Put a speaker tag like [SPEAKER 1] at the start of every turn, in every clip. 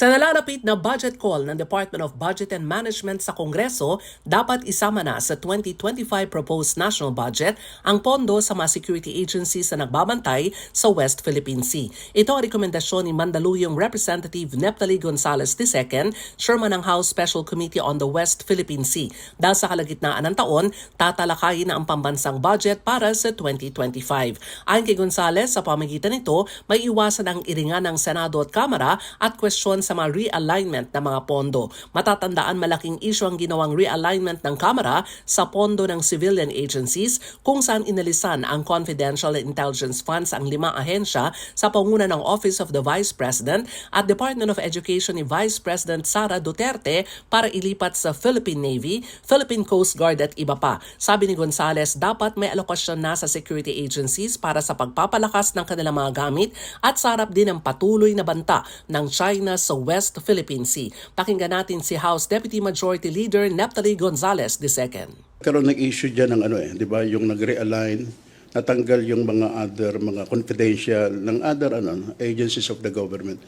[SPEAKER 1] Sa nalalapit na budget call ng Department of Budget and Management sa Kongreso, dapat isama na sa 2025 proposed national budget ang pondo sa mga security agencies na nagbabantay sa West Philippine Sea. Ito ang rekomendasyon ni Mandaluyong Representative Neptali Gonzales II, Chairman ng House Special Committee on the West Philippine Sea. Dahil sa kalagitnaan ng taon, tatalakayin na ang pambansang budget para sa 2025. Ayon kay Gonzales, sa pamagitan nito, may iwasan ang iringan ng Senado at Kamara at kwestiyon sa mga realignment ng mga pondo. Matatandaan malaking issue ang ginawang realignment ng Kamara sa pondo ng civilian agencies kung saan inalisan ang confidential intelligence funds ang limang ahensya sa panguna ng Office of the Vice President at Department of Education ni Vice President Sara Duterte para ilipat sa Philippine Navy, Philippine Coast Guard at iba pa. Sabi ni Gonzales, dapat may alokasyon na sa security agencies para sa pagpapalakas ng kanilang mga gamit at sa harap din ang patuloy na banta ng China West Philippine Sea. Pakinggan natin si House Deputy Majority Leader Neptali Gonzales II.
[SPEAKER 2] Karoon ng issue dyan ng ano eh, di ba, yung nag-realign, natanggal yung mga other, mga confidential, ng other ano, agencies of the government.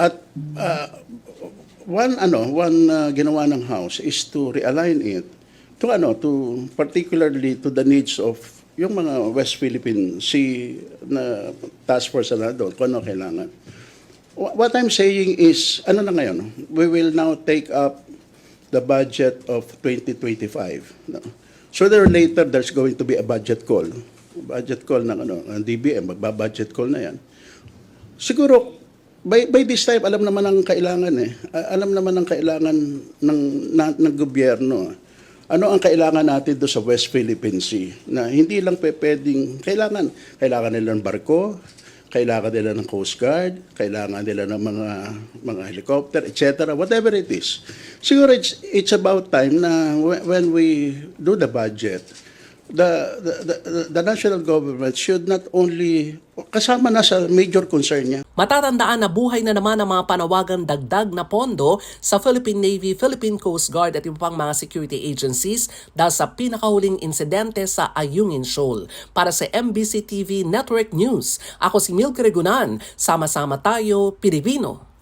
[SPEAKER 2] At uh, one ano, one uh, ginawa ng House is to realign it to ano, to particularly to the needs of yung mga West Philippine Sea na task force na doon, kung ano kailangan. Wha- What I'm saying is, ano na ngayon, we will now take up the budget of 2025. No? Sooner or later, there's going to be a budget call. Budget call ng, ano, ng DBM, magbabudget call na yan. Siguro, by, by this time, alam naman ang kailangan eh. Alam naman ang kailangan ng, na, ng gobyerno. Ano ang kailangan natin do sa West Philippine Sea? Na hindi lang pe pwedeng, kailangan, kailangan nila ng barko, kailangan nila ng Coast Guard, kailangan nila ng mga mga helicopter, etc. Whatever it is. Siguro it's, it's about time na whe- when we do the budget, the, the, the, national government should not only, kasama na sa major concern niya,
[SPEAKER 1] Matatandaan na buhay na naman ang mga panawagang dagdag na pondo sa Philippine Navy, Philippine Coast Guard at iba pang mga security agencies dahil sa pinakahuling insidente sa Ayungin Shoal. Para sa MBC TV Network News, ako si Milk Regunan. Sama-sama tayo, Pilipino.